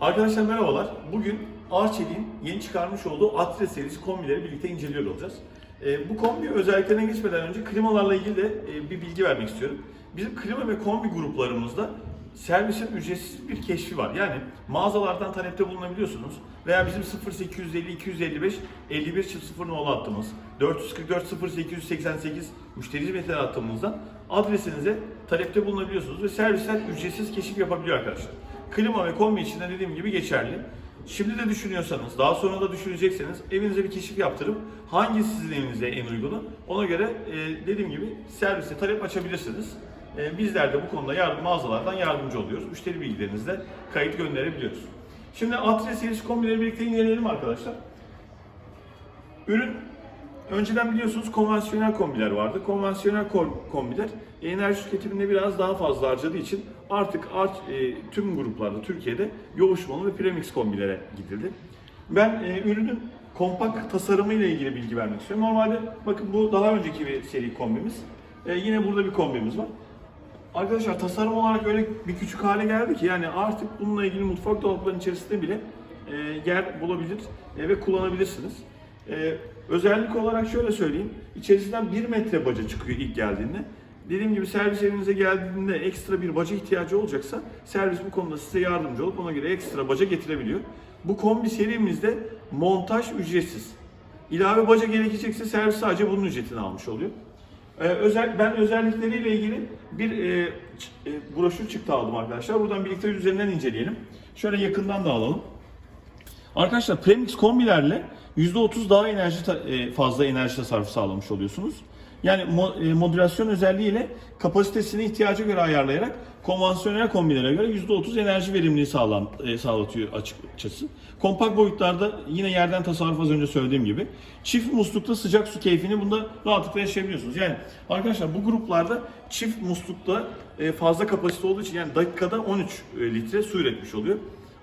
Arkadaşlar merhabalar. Bugün Arçelik'in yeni çıkarmış olduğu Atre serisi kombileri birlikte inceliyor olacağız. Ee, bu kombi özelliklerine geçmeden önce klimalarla ilgili de e, bir bilgi vermek istiyorum. Bizim klima ve kombi gruplarımızda servisin ücretsiz bir keşfi var. Yani mağazalardan talepte bulunabiliyorsunuz. Veya bizim 0850 255 51 0 nolu hattımız, 444 0888 müşteri hizmetleri hattımızdan adresinize talepte bulunabiliyorsunuz ve servisler ücretsiz keşif yapabiliyor arkadaşlar. Klima ve kombi için de dediğim gibi geçerli. Şimdi de düşünüyorsanız, daha sonra da düşünecekseniz evinize bir keşif yaptırıp hangisi sizin evinize en uygunu ona göre e, dediğim gibi servise talep açabilirsiniz. E, bizler de bu konuda yardım mağazalardan yardımcı oluyoruz. Müşteri bilgilerinizle kayıt gönderebiliyoruz. Şimdi Atre serisi kombileri birlikte inceleyelim arkadaşlar. Ürün önceden biliyorsunuz konvansiyonel kombiler vardı. Konvansiyonel kom- kombiler enerji tüketiminde biraz daha fazla harcadığı için artık art- e, tüm gruplarda Türkiye'de yoğuşmalı ve premix kombilere gidildi. Ben e, ürünün kompakt tasarımı ile ilgili bilgi vermek istiyorum. Normalde bakın bu daha önceki bir seri kombimiz. E, yine burada bir kombimiz var. Arkadaşlar tasarım olarak öyle bir küçük hale geldi ki yani artık bununla ilgili mutfak dolaplarının içerisinde bile e, yer bulabilir e, ve kullanabilirsiniz. E, özellik olarak şöyle söyleyeyim. İçerisinden 1 metre baca çıkıyor ilk geldiğinde. Dediğim gibi servis evinize geldiğinde ekstra bir baca ihtiyacı olacaksa servis bu konuda size yardımcı olup ona göre ekstra baca getirebiliyor. Bu kombi serimizde montaj ücretsiz. İlave baca gerekecekse servis sadece bunun ücretini almış oluyor. Ee, özel, ben özellikleriyle ilgili bir e, e, broşür çıktı aldım arkadaşlar. Buradan birlikte üzerinden inceleyelim. Şöyle yakından da alalım. Arkadaşlar premix kombilerle %30 daha enerji e, fazla enerji tasarrufu sağlamış oluyorsunuz. Yani e, modülasyon özelliğiyle kapasitesini ihtiyaca göre ayarlayarak konvansiyonel kombilere göre %30 enerji verimliliği sağlan, e, sağlatıyor açıkçası. Kompakt boyutlarda yine yerden tasarruf az önce söylediğim gibi. Çift muslukta sıcak su keyfini bunda rahatlıkla yaşayabiliyorsunuz. Yani arkadaşlar bu gruplarda çift muslukta e, fazla kapasite olduğu için yani dakikada 13 litre su üretmiş oluyor.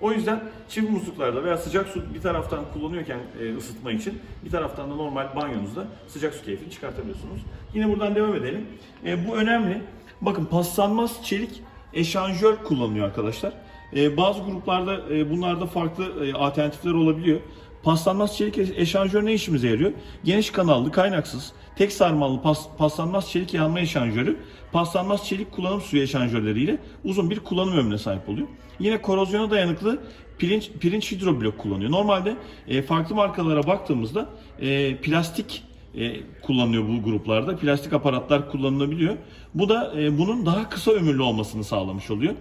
O yüzden çift musluklarda veya sıcak su bir taraftan kullanıyorken e, ısıtma için bir taraftan da normal banyonuzda sıcak su keyfini çıkartabiliyorsunuz. Yine buradan devam edelim. E, bu önemli. Bakın paslanmaz çelik eşanjör kullanılıyor arkadaşlar. E, bazı gruplarda bunlarda farklı alternatifler olabiliyor. Paslanmaz çelik eş- eşanjör ne işimize yarıyor? Geniş kanallı, kaynaksız, tek sarmalı pas, paslanmaz çelik yanma eşanjörü, paslanmaz çelik kullanım suyu eşanjörleriyle uzun bir kullanım ömrüne sahip oluyor. Yine korozyona dayanıklı pirinç, pirinç hidroblok kullanıyor. Normalde e, farklı markalara baktığımızda e, plastik e, kullanılıyor bu gruplarda. Plastik aparatlar kullanılabiliyor. Bu da e, bunun daha kısa ömürlü olmasını sağlamış oluyor.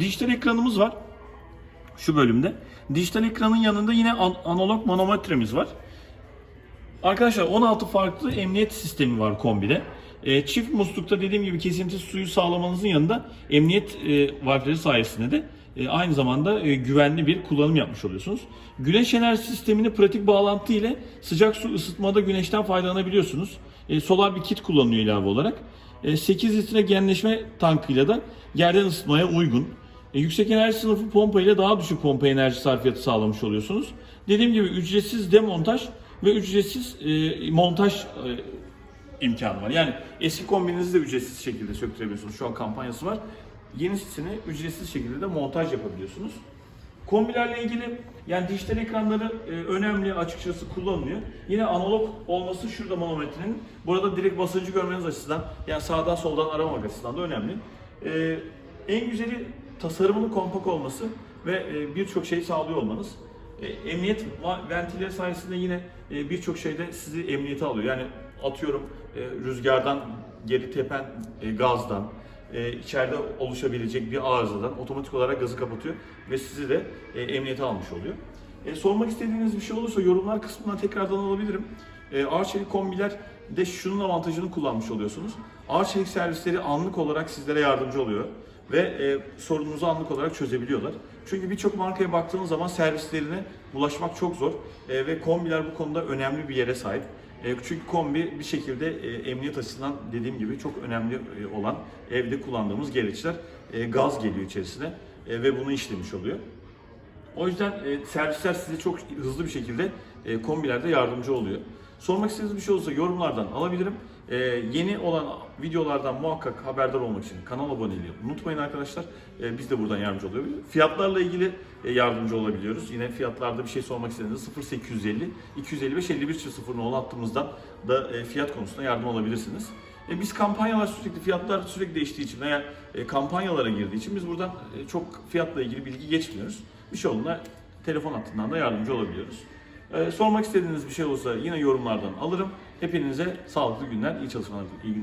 Dijital ekranımız var şu bölümde. Dijital ekranın yanında yine an- analog manometremiz var. Arkadaşlar 16 farklı emniyet sistemi var kombide. E, çift muslukta dediğim gibi kesintisiz suyu sağlamanızın yanında emniyet e, valfleri sayesinde de e, aynı zamanda e, güvenli bir kullanım yapmış oluyorsunuz. Güneş enerji sistemini pratik bağlantı ile sıcak su ısıtmada güneşten faydalanabiliyorsunuz. E, solar bir kit kullanılıyor ilave olarak. E, 8 litre genleşme tankıyla da yerden ısıtmaya uygun. E, yüksek enerji sınıfı pompa ile daha düşük pompa enerji sarfiyatı sağlamış oluyorsunuz. Dediğim gibi ücretsiz demontaj ve ücretsiz e, montaj e, imkanı var. Yani eski kombinizi de ücretsiz şekilde söktürebiliyorsunuz. Şu an kampanyası var. Yenisini ücretsiz şekilde de montaj yapabiliyorsunuz. Kombilerle ilgili yani dijital ekranları e, önemli açıkçası kullanılıyor. Yine analog olması şurada manometrenin. Burada direkt basıncı görmeniz açısından yani sağdan soldan aramak açısından da önemli. E, en güzeli tasarımının kompakt olması ve e, birçok şeyi sağlıyor olmanız. E, emniyet ventileri sayesinde yine e, birçok şeyde sizi emniyete alıyor. Yani atıyorum rüzgardan geri tepen gazdan, içeride oluşabilecek bir arızadan otomatik olarak gazı kapatıyor ve sizi de emniyete almış oluyor. Sormak istediğiniz bir şey olursa yorumlar kısmından tekrardan alabilirim. E, Arçelik kombiler de şunun avantajını kullanmış oluyorsunuz. Arçelik servisleri anlık olarak sizlere yardımcı oluyor ve e, sorununuzu anlık olarak çözebiliyorlar. Çünkü birçok markaya baktığınız zaman servislerine ulaşmak çok zor E, ve kombiler bu konuda önemli bir yere sahip. E, çünkü kombi bir şekilde e, emniyet açısından dediğim gibi çok önemli e, olan evde kullandığımız gereçler e, gaz geliyor içerisine e, ve bunu işlemiş oluyor. O yüzden e, servisler size çok hızlı bir şekilde e, kombilerde yardımcı oluyor. Sormak istediğiniz bir şey olursa yorumlardan alabilirim. Ee, yeni olan videolardan muhakkak haberdar olmak için kanal aboneliği unutmayın arkadaşlar. Ee, biz de buradan yardımcı olabiliyoruz. Fiyatlarla ilgili e, yardımcı olabiliyoruz. Yine fiyatlarda bir şey sormak istediğinizde 0850 255 51 0 nolu hattımızdan da e, fiyat konusunda yardım alabilirsiniz. E, biz kampanyalar sürekli fiyatlar sürekli değiştiği için veya e, kampanyalara girdiği için biz buradan e, çok fiyatla ilgili bilgi geçmiyoruz. Bir şey olduğunda telefon hattından da yardımcı olabiliyoruz. E, sormak istediğiniz bir şey olursa yine yorumlardan alırım. Hepinize sağlıklı günler, iyi çalışmalar, iyi günler.